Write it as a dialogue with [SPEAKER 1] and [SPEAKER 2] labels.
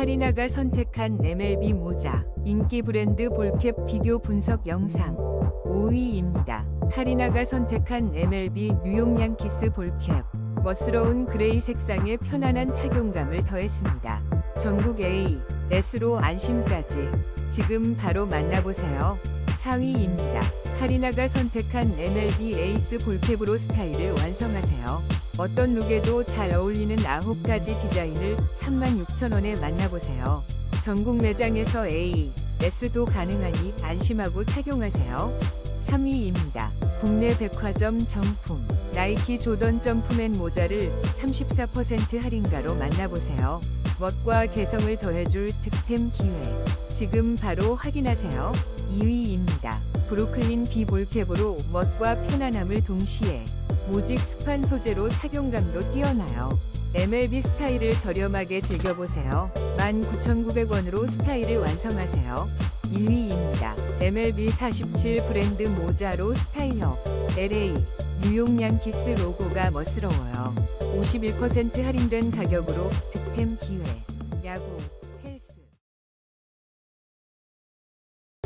[SPEAKER 1] 카리나가 선택한 MLB 모자, 인기 브랜드 볼캡 비교 분석 영상 5위입니다. 카리나가 선택한 MLB 뉴욕 양키스 볼캡, 멋스러운 그레이 색상에 편안한 착용감을 더했습니다. 전국 A, S로 안심까지 지금 바로 만나보세요. 4위입니다. 카리나가 선택한 MLB 에이스 볼캡으로 스타일을 완성하세요. 어떤 룩에도 잘 어울리는 9가지 디자인을 36,000원에 만나보세요. 전국 매장에서 A, S도 가능하니 안심하고 착용하세요. 3위입니다. 국내 백화점 정품 나이키 조던 점프맨 모자를 34% 할인가로 만나보세요. 멋과 개성을 더해줄 득템 기회. 지금 바로 확인하세요. 2위입니다. 브루클린 비 볼캡으로 멋과 편안함을 동시에 모직 스판 소재로 착용감도 뛰어나요. MLB 스타일을 저렴하게 즐겨보세요. 19,900원으로 스타일을 완성하세요. 1위입니다. MLB 47 브랜드 모자로 스타일업 LA 뉴욕 양키스 로고가 멋스러워요. 51% 할인된 가격으로